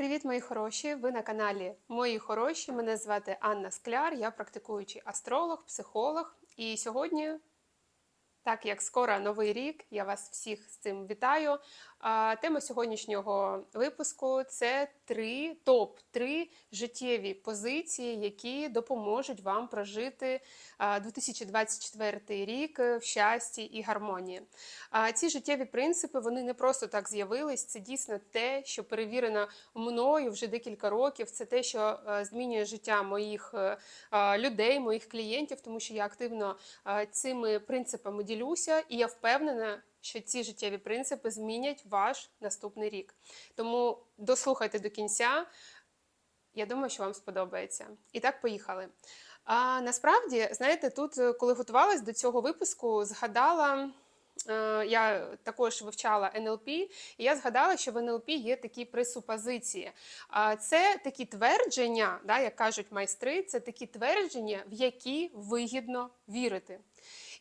Привіт, мої хороші! Ви на каналі Мої хороші. Мене звати Анна Скляр, я практикуючий астролог, психолог. І сьогодні, так як скоро новий рік, я вас всіх з цим вітаю. Тема сьогоднішнього випуску це три топ-3 життєві позиції, які допоможуть вам прожити 2024 рік в щасті і гармонії. Ці життєві принципи вони не просто так з'явились. Це дійсно те, що перевірено мною вже декілька років. Це те, що е, змінює життя моїх е, людей, моїх клієнтів, тому що я активно е, цими принципами ділюся, і я впевнена. Що ці життєві принципи змінять ваш наступний рік. Тому дослухайте до кінця. Я думаю, що вам сподобається. І так, поїхали. А насправді, знаєте, тут, е, коли готувалась до цього випуску, згадала. е, Я також вивчала НЛП, і я згадала, що в НЛП є такі пресупозиції. Це такі твердження, як кажуть майстри, це такі твердження, в які вигідно вірити.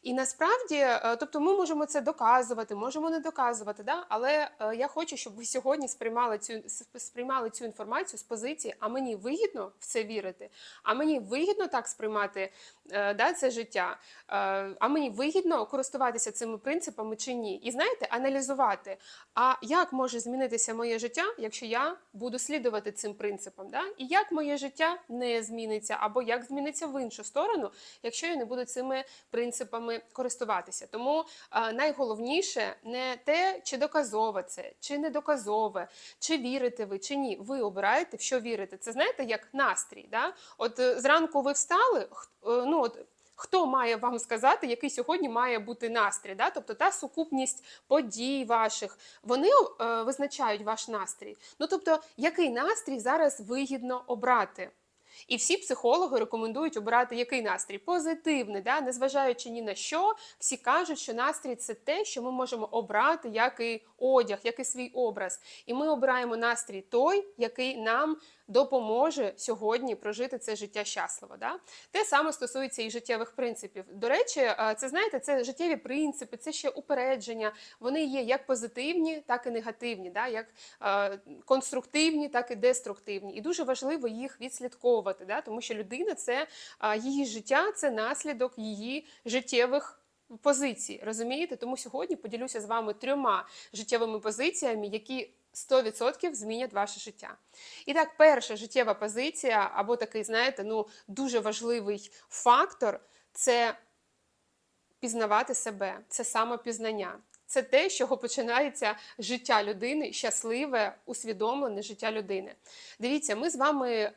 І насправді, е, тобто, ми можемо це доказувати, можемо не доказувати, да? але е, я хочу, щоб ви сьогодні сприймали цю сприймали цю інформацію з позиції, а мені вигідно в це вірити, а мені вигідно так сприймати да, це життя, е, а мені вигідно користуватися цими принципами чи ні. І знаєте, аналізувати, а як може змінитися моє життя, якщо я буду слідувати цим принципам, да? і як моє життя не зміниться, або як зміниться в іншу сторону, якщо я не буду цими принципами користуватися. Тому е, найголовніше не те, чи доказове це, чи не доказове, чи вірите ви, чи ні. Ви обираєте, в що вірите. Це знаєте, як настрій. Да? От е, зранку ви встали, е, от. Хто має вам сказати, який сьогодні має бути настрій? Да? Тобто та сукупність подій ваших, вони е, визначають ваш настрій. Ну тобто, який настрій зараз вигідно обрати? І всі психологи рекомендують обирати який настрій? Позитивний, да? незважаючи ні на що, всі кажуть, що настрій це те, що ми можемо обрати, як і одяг, як і свій образ. І ми обираємо настрій той, який нам допоможе сьогодні прожити це життя щасливо. Да? Те саме стосується і життєвих принципів. До речі, е, це знаєте, це життєві принципи, це ще упередження. Вони є як позитивні, так і негативні, да? як е, конструктивні, так і деструктивні. І дуже важливо їх відслідковувати, да? тому що людина це е, її життя, це наслідок її життєвих. Позицій, розумієте? Тому сьогодні поділюся з вами трьома життєвими позиціями, які 100% змінять ваше життя. І так, перша життєва позиція, або такий, знаєте, ну дуже важливий фактор це пізнавати себе, це самопізнання. Це те, з чого починається життя людини, щасливе, усвідомлене життя людини. Дивіться, ми з вами е,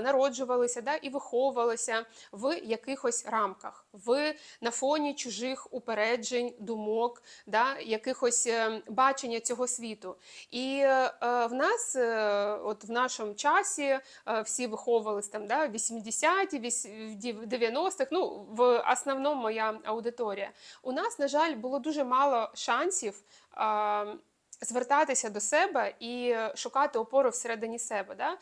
народжувалися да, і виховувалися в якихось рамках, в на фоні чужих упереджень, думок, да, якихось е, бачення цього світу. І е, в нас, е, от в нашому часі, е, всі виховувалися там да, в 80-ті, в 90-х, ну, в основному моя аудиторія. У нас, на жаль, було дуже мало шансів. Звертатися до себе і шукати опору всередині себе. Да?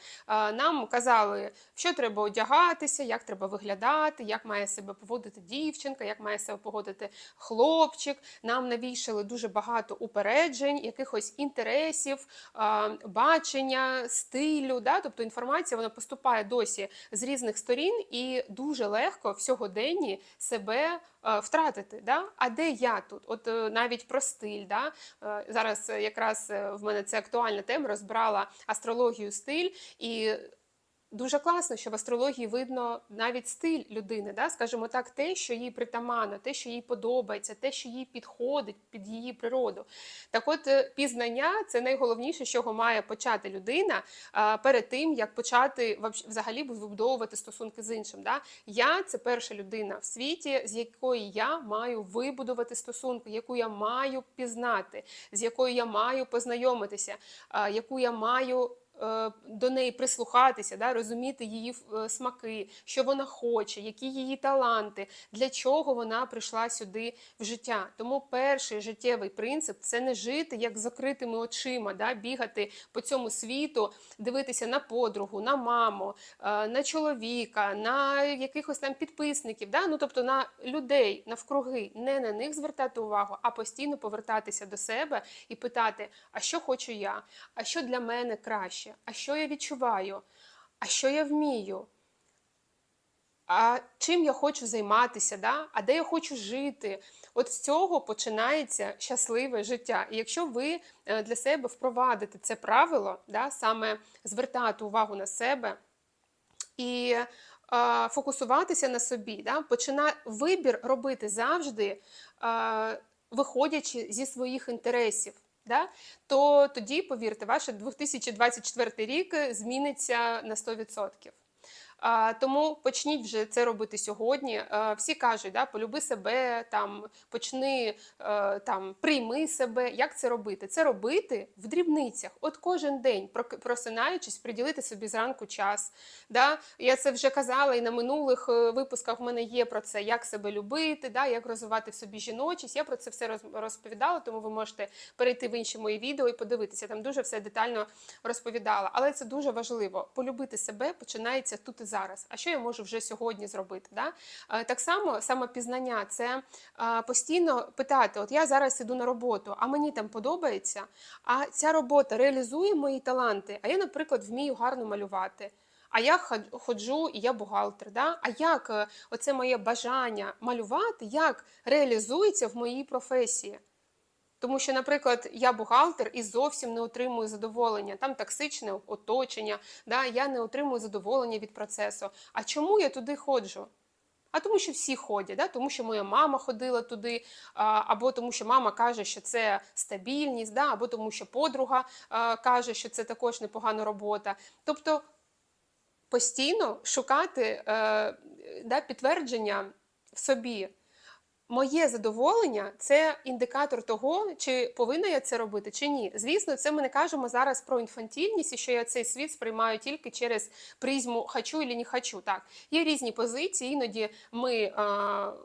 Нам казали, що треба одягатися, як треба виглядати, як має себе поводити дівчинка, як має себе поводити хлопчик. Нам навішали дуже багато упереджень, якихось інтересів, бачення, стилю. Да? Тобто інформація вона поступає досі з різних сторін, і дуже легко в сьогоденні себе е, втратити. Да? А де я тут? От е, навіть про стиль. Да? Е, Зараз е, якраз е, в мене це актуальна тема, розбирала астрологію стиль і. Дуже класно, що в астрології видно навіть стиль людини, да? скажімо так, те, що їй притаманно, те, що їй подобається, те, що їй підходить під її природу. Так от е, пізнання це найголовніше, з чого має почати людина перед тим, як почати взагалі вибудовувати стосунки з іншим. Да? Я це перша людина в світі, з якою я маю вибудувати стосунки, яку я маю пізнати, з якою я маю познайомитися, яку я маю до неї прислухатися, да, розуміти її е, смаки, що вона хоче, які її таланти, для чого вона прийшла сюди в життя. Тому перший життєвий принцип це не жити як з закритими очима, да, бігати по цьому світу, дивитися на подругу, на маму, е, на чоловіка, на якихось там підписників, да, ну тобто на людей навкруги, не на них звертати увагу, а постійно повертатися до себе і питати, а що хочу я, а що для мене краще. Краще, а що я відчуваю, а що я вмію, а чим я хочу займатися, да? а де я хочу жити. От з цього починається щасливе життя. І якщо ви е, для себе впровадите це правило, да, саме звертати увагу на себе і е, фокусуватися на собі, да, почина... вибір робити завжди, е, виходячи зі своїх інтересів. Да? То тоді, повірте, ваш 2024 рік зміниться на 100%. Тому почніть вже це робити сьогодні. Всі кажуть, да, полюби себе, там почни е, там прийми себе. Як це робити? Це робити в дрібницях. От кожен день, просинаючись, приділити собі зранку час. Да? Я це вже казала і на минулих е, випусках в мене є про це, як себе любити, да? як розвивати в собі жіночість. Я про це все розповідала, тому ви можете перейти в інші мої відео і подивитися. Там дуже все детально розповідала. Але це дуже важливо. Полюбити себе починається тут і зараз. А що я можу вже сьогодні зробити? Да? Е, Так само самопізнання це е, постійно питати: от я зараз іду на роботу, а мені там подобається, а ця робота реалізує мої таланти. А я, наприклад, вмію гарно малювати. А я ходжу і я бухгалтер. Да? А як е, оце моє бажання малювати, як реалізується в моїй професії? Тому що, наприклад, я бухгалтер і зовсім не отримую задоволення. Там токсичне оточення, да, я не отримую задоволення від процесу. А чому я туди ходжу? А тому, що всі ходять, да? тому що моя мама ходила туди, або тому, що мама каже, що це стабільність, да? або тому, що подруга каже, що це також непогана робота. Тобто постійно шукати е, да, підтвердження в собі. Моє задоволення це індикатор того, чи повинна я це робити, чи ні. Звісно, це ми не кажемо зараз про інфантільність, і що я цей світ сприймаю тільки через призму хочу і не хочу. Так, є різні позиції. Іноді ми е,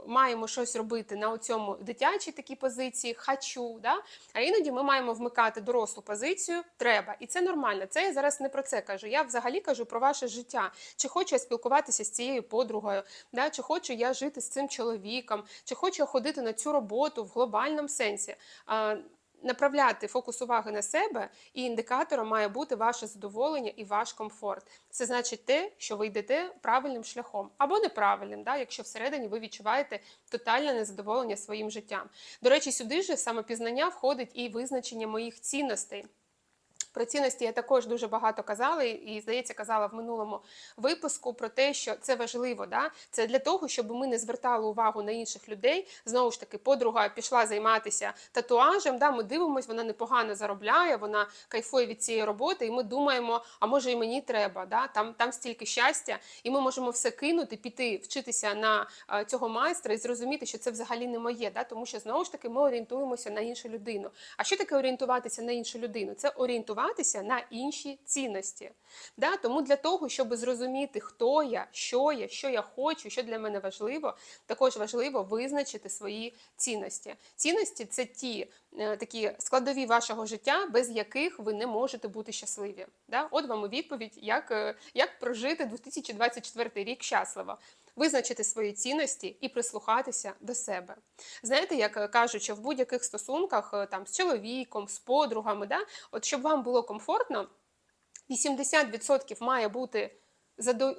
маємо щось робити на цьому дитячій такій позиції хочу, да? а іноді ми маємо вмикати дорослу позицію треба. І це нормально. Це я зараз не про це кажу. Я взагалі кажу про ваше життя. Чи хочу я спілкуватися з цією подругою, да? чи хочу я жити з цим чоловіком, чи хочу я ходити на цю роботу в глобальному сенсі. Направляти фокус уваги на себе, і індикатором має бути ваше задоволення і ваш комфорт. Це значить те, що ви йдете правильним шляхом або неправильним, да, якщо всередині ви відчуваєте тотальне незадоволення своїм життям. До речі, сюди ж самопізнання входить і визначення моїх цінностей. Про цінності я також дуже багато казала, і, здається, казала в минулому випуску про те, що це важливо. Да? Це для того, щоб ми не звертали увагу на інших людей. Знову ж таки, подруга пішла займатися татуажем. Да? Ми дивимося, вона непогано заробляє, вона кайфує від цієї роботи, і ми думаємо, а може і мені треба. Да? Там, там стільки щастя, і ми можемо все кинути, піти, вчитися на цього майстра і зрозуміти, що це взагалі не моє. Да? Тому що знову ж таки ми орієнтуємося на іншу людину. А що таке орієнтуватися на іншу людину? Це орієнтуватися на інші цінності. Да? Тому для того, щоб зрозуміти, хто я, що я, що я хочу, що для мене важливо, також важливо визначити свої цінності. Цінності це ті е, такі складові вашого життя, без яких ви не можете бути щасливі. Да? От вам і відповідь, як, е, як прожити 2024 рік щасливо. Визначити свої цінності і прислухатися до себе. Знаєте, як е, кажуть, що в будь-яких стосунках е, там з чоловіком, з подругами, да, от щоб вам було комфортно, 80% має бути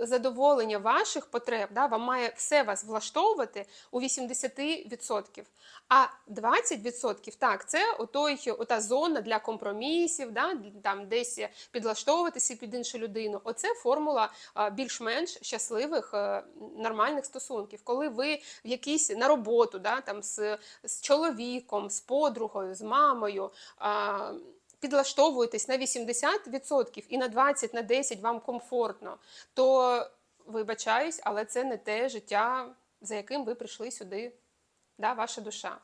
задоволення ваших потреб, да, вам має все вас влаштовувати у 80%. А 20% так, це отой, ота зона для компромісів, да, там десь підлаштовуватися під іншу людину. Оце формула більш-менш щасливих е, нормальних стосунків, коли ви в якійсь на роботу, да, там з, з чоловіком, з подругою, з мамою. а, Підлаштовуєтесь на 80% і на 20, на 10 вам комфортно, то вибачаюсь, але це не те життя, за яким ви прийшли сюди, да, ваша душа.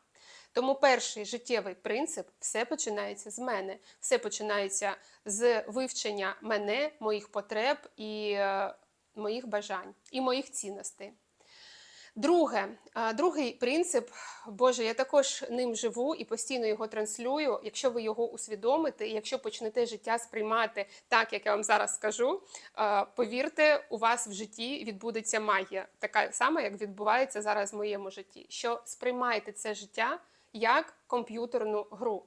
Тому перший життєвий принцип все починається з мене, все починається з вивчення мене, моїх потреб і е, моїх бажань, і моїх цінностей. Друге, другий принцип, Боже, я також ним живу і постійно його транслюю. Якщо ви його усвідомите, і якщо почнете життя сприймати так, як я вам зараз скажу, повірте, у вас в житті відбудеться магія, така сама, як відбувається зараз в моєму житті. Що сприймаєте це життя як комп'ютерну гру.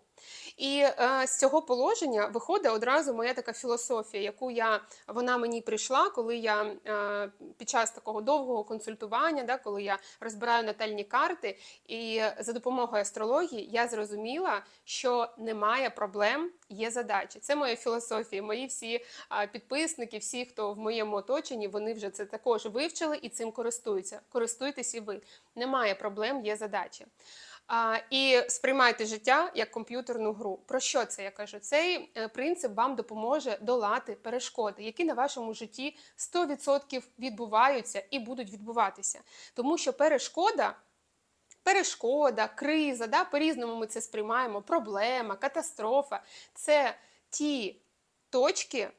І е, з цього положення виходить одразу моя така філософія, яку я вона мені прийшла, коли я е, під час такого довгого консультування, да, коли я розбираю натальні карти, і за допомогою астрології я зрозуміла, що немає проблем, є задачі. Це моя філософія. Мої всі е, підписники, всі, хто в моєму оточенні, вони вже це також вивчили і цим користуються. Користуйтесь і ви. Немає проблем, є задачі. А, І сприймайте життя як комп'ютерну гру. Про що це я кажу? Цей е, принцип вам допоможе долати перешкоди, які на вашому житті 100% відбуваються і будуть відбуватися. Тому що перешкода. Перешкода, криза, да, по-різному ми це сприймаємо, проблема, катастрофа це ті точки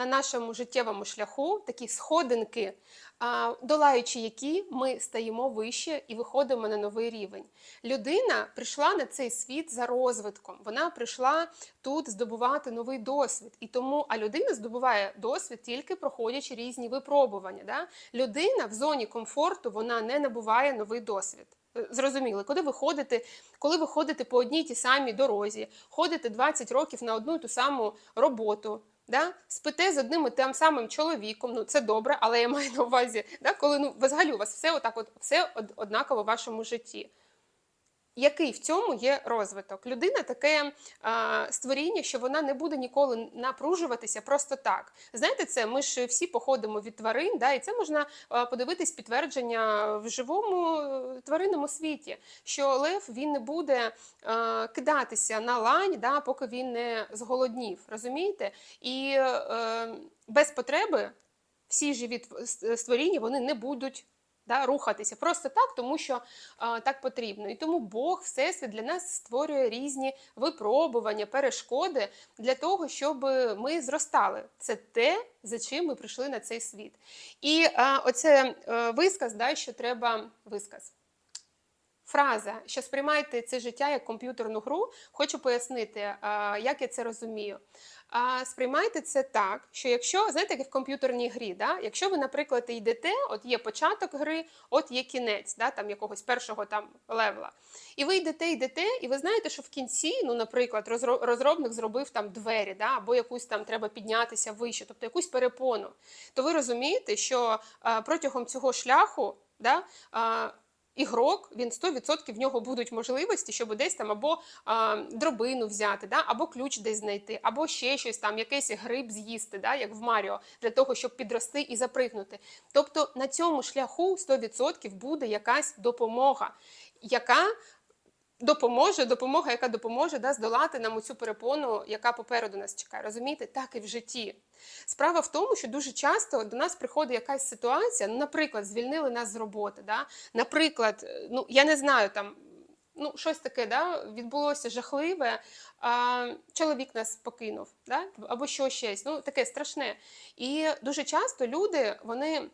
на нашому життєвому шляху, такі сходинки, долаючи які ми стаємо вище і виходимо на новий рівень. Людина прийшла на цей світ за розвитком. Вона прийшла тут здобувати новий досвід. І тому, а людина здобуває досвід тільки проходячи різні випробування. Да? Людина в зоні комфорту вона не набуває новий досвід. Е, зрозуміли, куди ви ходите, коли ви ходите по одній тій самій дорозі, ходите 20 років на одну і ту саму роботу, да? спите з одним і тим самим чоловіком, ну це добре, але я маю на увазі, да? коли ну, взагалі у вас все отак, от, все однаково в вашому житті який в цьому є розвиток? Людина таке а, створіння, що вона не буде ніколи напружуватися просто так. Знаєте, це ми ж всі походимо від тварин, да, і це можна подивитись підтвердження в живому е, тваринному світі, що лев він не буде а, кидатися на лань, да, поки він не зголоднів. Розумієте? І а, е, без потреби всі живі створіння вони не будуть да, рухатися просто так, тому що а, так потрібно. І тому Бог, Всесвіт для нас створює різні випробування, перешкоди для того, щоб ми зростали. Це те, за чим ми прийшли на цей світ. І а, оце а, е, висказ, да, що треба висказ. Фраза, що сприймайте це життя як комп'ютерну гру, хочу пояснити, як я це розумію. Сприймайте це так, що якщо, знаєте, як в комп'ютерній грі, да? якщо ви, наприклад, йдете, от є початок гри, от є кінець, да, там якогось першого там левела. І ви йдете, йдете, і ви знаєте, що в кінці, ну, наприклад, розробник зробив там двері, да, або якусь там треба піднятися вище, тобто якусь перепону, то ви розумієте, що протягом цього шляху да, ігрок, він 100% в нього будуть можливості, щоб десь там або а, дробину взяти, да, або ключ десь знайти, або ще щось там, якийсь гриб з'їсти, да, як в Маріо, для того, щоб підрости і запригнути. Тобто на цьому шляху 100% буде якась допомога, яка допоможе, допомога, яка допоможе да, здолати нам цю перепону, яка попереду нас чекає. Розумієте, так і в житті. Справа в тому, що дуже часто до нас приходить якась ситуація, ну, наприклад, звільнили нас з роботи. Да? Наприклад, ну я не знаю там. Ну, щось таке да, відбулося жахливе, а, чоловік нас покинув, да? або що щось, ну таке страшне. І дуже часто люди вони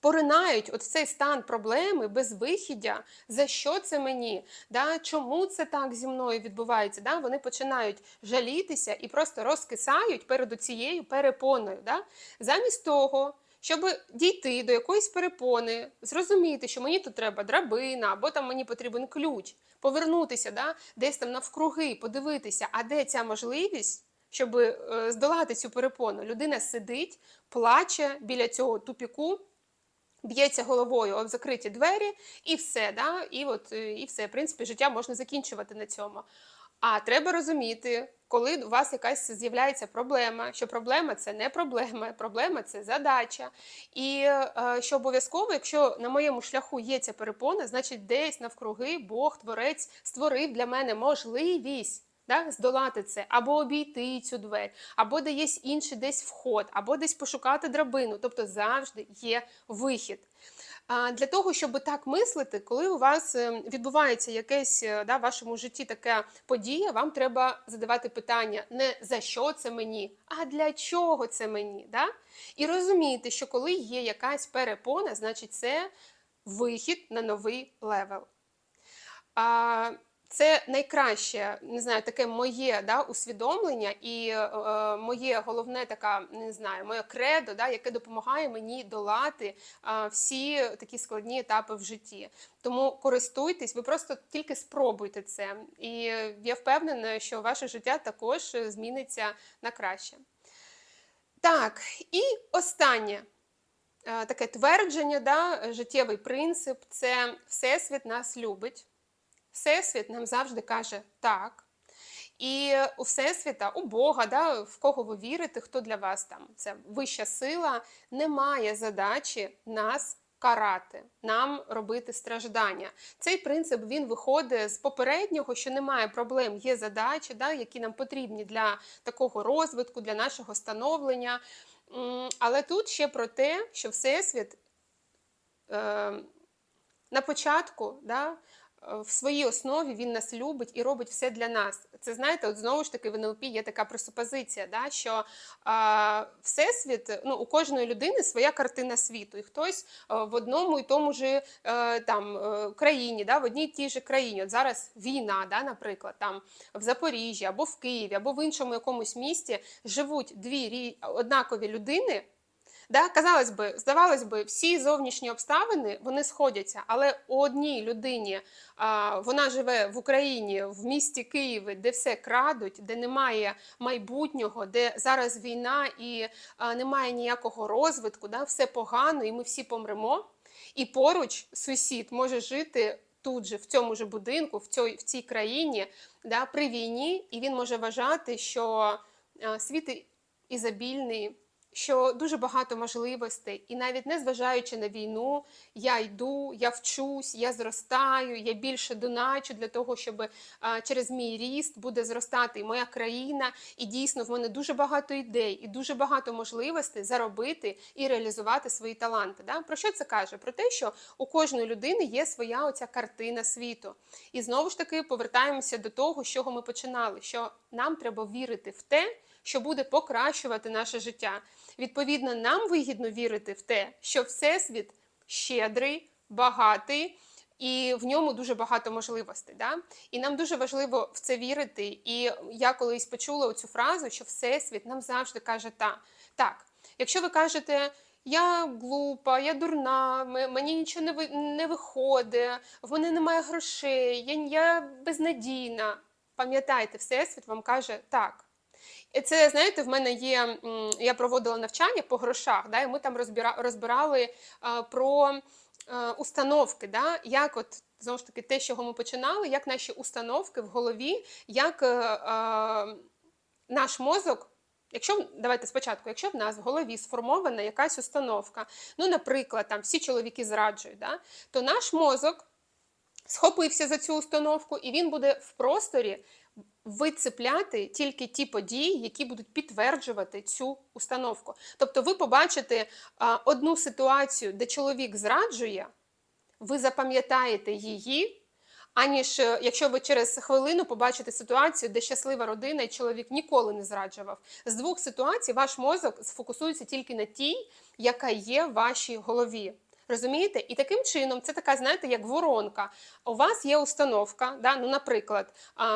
поринають от цей стан проблеми безвихіддя, за що це мені, да, чому це так зі мною відбувається. Да? Вони починають жалітися і просто розкисають перед цією перепоною. Да? Замість того. Щоб дійти до якоїсь перепони, зрозуміти, що мені тут треба драбина, або там мені потрібен ключ, повернутися, да, десь там навкруги, подивитися, а де ця можливість, щоб е, здолати цю перепону. Людина сидить, плаче біля цього тупіку, Б'ється головою об закриті двері, і все. да? І от, е, і все. В принципі, життя можна закінчувати на цьому. А треба розуміти, коли у вас якась з'являється проблема, що проблема це не проблема, проблема це задача. І е, що обов'язково, якщо на моєму шляху є ця перепона, значить десь навкруги Бог, Творець створив для мене можливість да, здолати це, або обійти цю двері, або де інший десь вход, або десь пошукати драбину. Тобто завжди є вихід. Для того, щоб так мислити, коли у вас е, відбувається якесь е, да, в вашому житті така подія, вам треба задавати питання не за що це мені, а для чого це мені. Да? І розуміти, що коли є якась перепона, значить це вихід на новий левел. А, Це найкраще, не знаю, таке моє да, усвідомлення і е, е, моє головне така, не знаю, моє кредо, да, яке допомагає мені долати е, всі такі складні етапи в житті. Тому користуйтесь, ви просто тільки спробуйте це. І я впевнена, що ваше життя також зміниться на краще. Так, і останнє. Е, Таке твердження, да, життєвий принцип це Всесвіт нас любить. Всесвіт нам завжди каже так. І у Всесвіта, у Бога, да, в кого ви вірите, хто для вас там це вища сила, немає задачі нас карати, нам робити страждання. Цей принцип він виходить з попереднього, що немає проблем, є задачі, да, які нам потрібні для такого розвитку, для нашого становлення. Але тут ще про те, що Всесвіт е, на початку, да, в своїй основі він нас любить і робить все для нас. Це знаєте, от знову ж таки в НЛП є така пресупозиція, да, що а, всесвіт, ну у кожної людини своя картина світу, і хтось а, в одному і тому ж е, там е, країні, да, в одній і тій же країні. От зараз війна, да, наприклад, там в Запоріжжі або в Києві, або в іншому якомусь місті живуть дві однакові людини. Да, казалось би, здавалось би, всі зовнішні обставини вони сходяться, але у одній людині а, вона живе в Україні, в місті Києві, де все крадуть, де немає майбутнього, де зараз війна і а, немає ніякого розвитку, да, все погано, і ми всі помремо. І поруч сусід може жити тут же, в цьому ж будинку, в цій, в цій країні, да, при війні, і він може вважати, що світ ізобільний що дуже багато можливостей, і навіть не зважаючи на війну, я йду, я вчусь, я зростаю, я більше доначу для того, щоб через мій ріст буде зростати і моя країна. І дійсно в мене дуже багато ідей і дуже багато можливостей заробити і реалізувати свої таланти. Да? Про що це каже? Про те, що у кожної людини є своя оця картина світу. І знову ж таки повертаємося до того, з чого ми починали: що нам треба вірити в те що буде покращувати наше життя. Відповідно, нам вигідно вірити в те, що Всесвіт щедрий, багатий. І в ньому дуже багато можливостей. Да? І нам дуже важливо в це вірити. І я колись почула цю фразу, що Всесвіт нам завжди каже та. так. Якщо ви кажете, я глупа, я дурна, мені нічого не ви, не виходить, в мене немає грошей, я, я безнадійна. Пам'ятайте, Всесвіт вам каже так. І це, знаєте, в мене є. Я проводила навчання по грошах, да, і ми там розбира, розбирали а, про а, установки, да, як от. Знову ж таки, те, з чого ми починали, як наші установки в голові, як е, наш мозок, якщо давайте спочатку, якщо в нас в голові сформована якась установка, ну, наприклад, там всі чоловіки зраджують, да, то наш мозок схопився за цю установку, і він буде в просторі вицепляти тільки ті події, які будуть підтверджувати цю установку. Тобто, ви побачите одну ситуацію, де чоловік зраджує, ви запам'ятаєте її. Аніж якщо ви через хвилину побачите ситуацію, де щаслива родина і чоловік ніколи не зраджував. З двох ситуацій ваш мозок сфокусується тільки на тій, яка є в вашій голові. Розумієте? І таким чином це така, знаєте, як воронка. У вас є установка, да? ну, наприклад,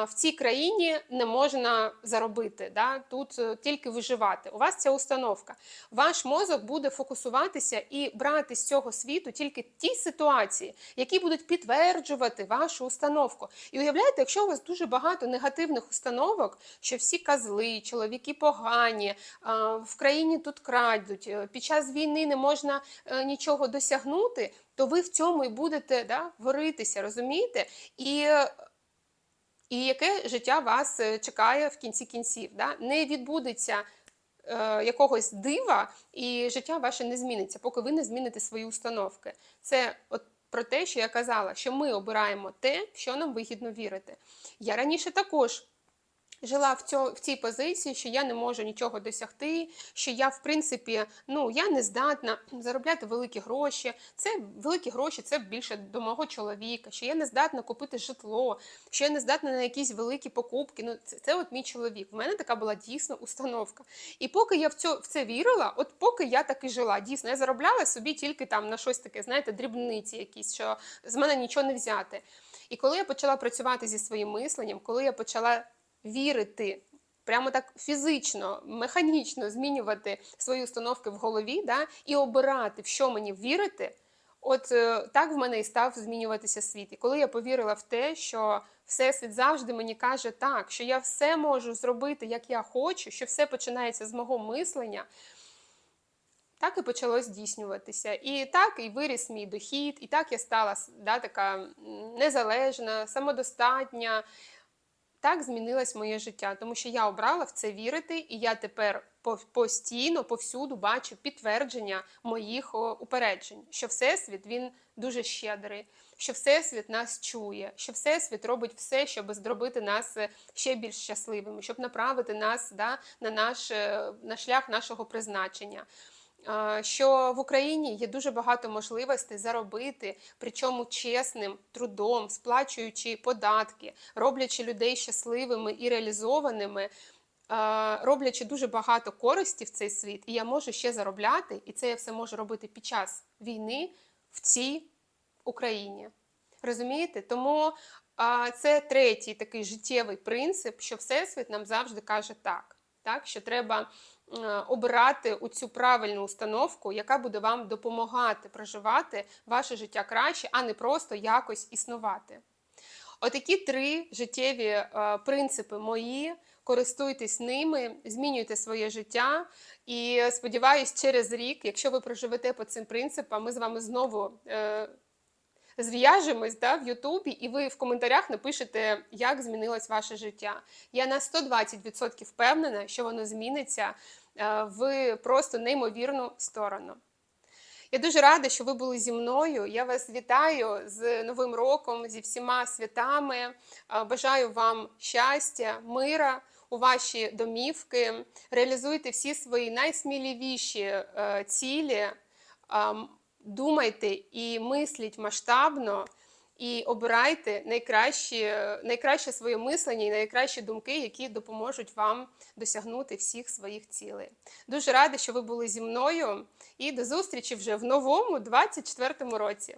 в цій країні не можна заробити, да? тут е, тільки виживати. У вас ця установка. Ваш мозок буде фокусуватися і брати з цього світу тільки ті ситуації, які будуть підтверджувати вашу установку. І уявляєте, якщо у вас дуже багато негативних установок, що всі козли, чоловіки погані, в країні тут крадуть, е, під час війни не можна е, нічого досягнути досягнути, то ви в цьому і будете да, варитися, розумієте? І і яке життя вас е, чекає в кінці кінців? Да? Не відбудеться е, якогось дива, і життя ваше не зміниться, поки ви не зміните свої установки. Це от про те, що я казала, що ми обираємо те, в що нам вигідно вірити. Я раніше також жила в цьо, в цій позиції, що я не можу нічого досягти, що я, в принципі, ну я не здатна заробляти великі гроші. Це великі гроші, це більше до мого чоловіка, що я не здатна купити житло, що я не здатна на якісь великі покупки. Ну, це, це от мій чоловік. У мене така була дійсно установка. І поки я в цьо, в це вірила, от поки я так і жила, дійсно, я заробляла собі тільки там на щось таке, знаєте, дрібниці якісь, що з мене нічого не взяти. І коли я почала працювати зі своїм мисленням, коли я почала вірити, прямо так фізично, механічно змінювати свої установки в голові, да, і обирати, в що мені вірити. От е, так в мене і став змінюватися світ. І коли я повірила в те, що Всесвіт завжди мені каже так, що я все можу зробити, як я хочу, що все починається з мого мислення, так і почало здійснюватися. І так і виріс мій дохід, і так я стала да, така незалежна, самодостатня. Так змінилось моє життя, тому що я обрала в це вірити, і я тепер постійно, повсюду бачу підтвердження моїх упереджень, що Всесвіт він дуже щедрий, що Всесвіт нас чує, що Всесвіт робить все, щоб зробити нас е, ще більш щасливими, щоб направити нас да, на наш е, на шлях нашого призначення. Що в Україні є дуже багато можливостей заробити, причому чесним трудом, сплачуючи податки, роблячи людей щасливими і реалізованими, роблячи дуже багато користі в цей світ, і я можу ще заробляти, і це я все можу робити під час війни в цій Україні. Розумієте? Тому це третій такий життєвий принцип, що Всесвіт нам завжди каже так, так що треба обирати у цю правильну установку, яка буде вам допомагати проживати ваше життя краще, а не просто якось існувати. Отакі три життєві е, принципи мої. Користуйтесь ними, змінюйте своє життя. І сподіваюсь, через рік, якщо ви проживете по цим принципам, ми з вами знову е, зв'яжемось да, в Ютубі, і ви в коментарях напишете, як змінилось ваше життя. Я на 120% впевнена, що воно зміниться е, в просто неймовірну сторону. Я дуже рада, що ви були зі мною. Я вас вітаю з Новим роком, зі всіма святами. Е, Бажаю вам щастя, мира у ваші домівки. Реалізуйте всі свої найсміливіші е, цілі. Думайте і мисліть масштабно, і обирайте найкращі, найкраще своє мислення і найкращі думки, які допоможуть вам досягнути всіх своїх цілей. Дуже рада, що ви були зі мною, і до зустрічі вже в новому 24-му році.